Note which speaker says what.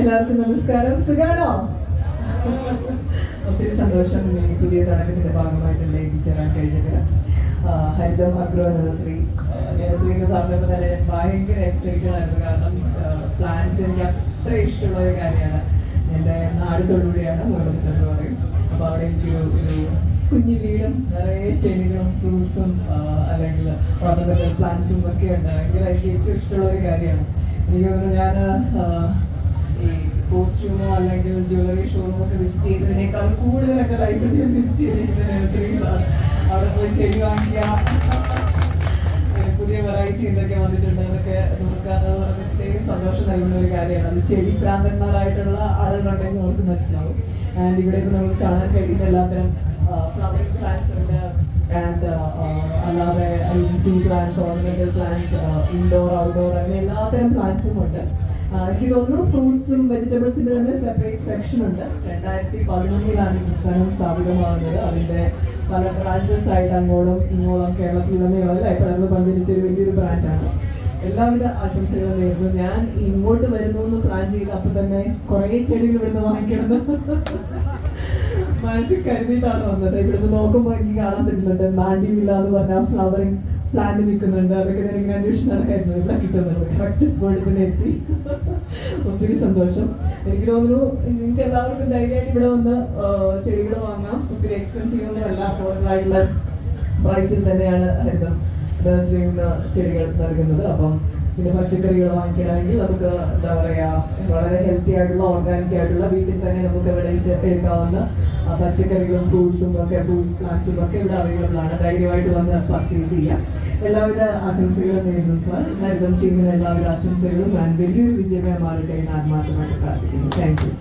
Speaker 1: എല്ലാവർക്കും നമസ്കാരം. സുഖാണോ? ഒത്തിരി സന്തോഷം. ഈ പുതിയ തുടക്കത്തിന്റെ ഭാഗമായിട്ട് എത്തിച്ചേരാൻ കഴിഞ്ഞത്. ഹരിതം അഗ്രോ നഴ്സറി നഴ്സറി എന്ന് പറഞ്ഞപ്പോൾ തന്നെ ഭയങ്കര എക്സൈറ്റഡ് ആയിരുന്നു. കാരണം പ്ലാന്റ്സ് എനിക്ക് അത്ര ഇഷ്ടമുള്ള ഒരു കാര്യമാണ്. എന്റെ നാട് തൊടുകൂടിയാണ് മുളകുത്തെന്ന് പറയും. അപ്പോൾ അവിടെ എനിക്കൊരു ഒരു കുഞ്ഞു വീടും നിറയെ ചെടികളും ഫ്രൂട്ട്സും അല്ലെങ്കിൽ ഓർണമെന്റൽ പ്ലാന്റ്സും ഒക്കെ ഉണ്ട്. ഭയങ്കര എനിക്ക് ഏറ്റവും ഇഷ്ടമുള്ള ഒരു കാര്യമാണ്. എനിക്ക് തോന്നുന്നു ഞാൻ കോസ്റ്റ്യൂമോ അല്ലെങ്കിൽ ജ്വല്ലറി ഷോറൂമോ ഒക്കെ വിസിറ്റ് ചെയ്തതിനേക്കാൾ കൂടുതലൊക്കെ ലൈഫിൽ ഞാൻ വിസിറ്റ് ചെയ്തിരിക്കുന്ന നഴ്സറീസ് ആണ് അവിടെ പോയി ചെടി വാങ്ങിക്കുക. പുതിയ വെറൈറ്റി എന്തൊക്കെ വന്നിട്ടുണ്ട് അതൊക്കെ നമുക്ക് പറഞ്ഞിട്ടേയും സന്തോഷം നൽകുന്ന ഒരു കാര്യമാണ്. അത് ചെടി പ്രാന്തന്മാരായിട്ടുള്ള ആളുകളുണ്ടെങ്കിൽ നമുക്ക് മനസ്സിലാവും. ആൻഡ് ഇവിടെ നമുക്ക് കാണാൻ കഴിയുന്ന എല്ലാത്തരം ഫ്ലവറിംഗ് പ്ലാന്റ്സ് ഉണ്ട്. ആൻഡ് അല്ലാതെ sea plants ornamental plants indoor outdoor അങ്ങനെ എല്ലാത്തരം പ്ലാന്റ്സും ഉണ്ട്. തോന്നുന്നു ഫ്രൂട്ട്സും വെജിറ്റബിൾസിന്റെ തന്നെ സെപ്പറേറ്റ് സെക്ഷൻ ഉണ്ട്. രണ്ടായിരത്തി പതിനൊന്നിലാണ് ഈ പുസ്തകം സ്ഥാപിതമാകുന്നത്. അതിന്റെ പല ബ്രാഞ്ചസ് ആയിട്ട് അങ്ങോട്ടും ഇങ്ങോട്ടും കേരളത്തിലുടനീളം അല്ലേ? പലർന്ന് പന്തിരിച്ച ഒരു വലിയൊരു ബ്രാൻഡാണ് എല്ലാവിധ ആശംസകളും നേരുന്നു. ഞാൻ ഇങ്ങോട്ട് വരുന്നു എന്ന് പ്ലാൻ ചെയ്ത് അപ്പൊ തന്നെ കുറേ ചെടികൾ ഇവിടുന്ന് വാങ്ങിക്കണം. മനസ്സിൽ കരുതിയിട്ടാണ് വന്നത്. ഇവിടുന്ന് നോക്കുമ്പോൾ എനിക്ക് കാണാൻ പറ്റുന്നുണ്ട്. മാൻഡി എന്ന് പറഞ്ഞ ഫ്ലവറിങ് പ്ലാന്റ് നിൽക്കുന്നുണ്ട്. അതൊക്കെ ഞാൻ ഇങ്ങനെ അന്വേഷിച്ച് നടക്കായിരുന്നു ഇവിടെ കിട്ടുന്നത്? കറക്റ്റ് സ്പോട്ടിൽ തന്നെ എത്തി. ഒത്തിരി സന്തോഷം. എനിക്ക് തോന്നുന്നു നിങ്ങൾക്ക് എല്ലാവർക്കും ധൈര്യമായിട്ട് ഇവിടെ വന്ന് ചെടികൾ വാങ്ങാം. ഒത്തിരി എക്സ്പെൻസീവ് ഒന്നും അല്ല. അഫോർഡബിൾ ആയിട്ടുള്ള പ്രൈസിൽ തന്നെയാണ് ഹരിതം ചെടികൾ നൽകുന്നത്. അപ്പം പിന്നെ പച്ചക്കറികൾ വാങ്ങിക്കണമെങ്കിൽ നമുക്ക് എന്താ പറയാ വളരെ ഹെൽത്തി ആയിട്ടുള്ള ഓർഗാനിക് ആയിട്ടുള്ള വീട്ടിൽ തന്നെ നമുക്ക് വിളയിച്ച് എടുക്കാവുന്ന പച്ചക്കറികളും ഫ്രൂട്ട്സും ഒക്കെ ഫ്രൂട്ട്സ് പ്ലാന്റ്സും ഒക്കെ ഇവിടെ അവൈലബിൾ ആണ്. ധൈര്യമായിട്ട് വന്ന് പർച്ചേസ് ചെയ്യാം. എല്ലാവിധ ആശംസകളും നേരുന്നു സാർ മരുതം ചെയ്യുന്ന എല്ലാവിധ ആശംസകളും ഞാൻ വലിയൊരു വിജയമായി മാറട്ടെ എന്ന് ആത്മാർത്ഥമായിട്ട് പ്രാർത്ഥിക്കുന്നു. Thank you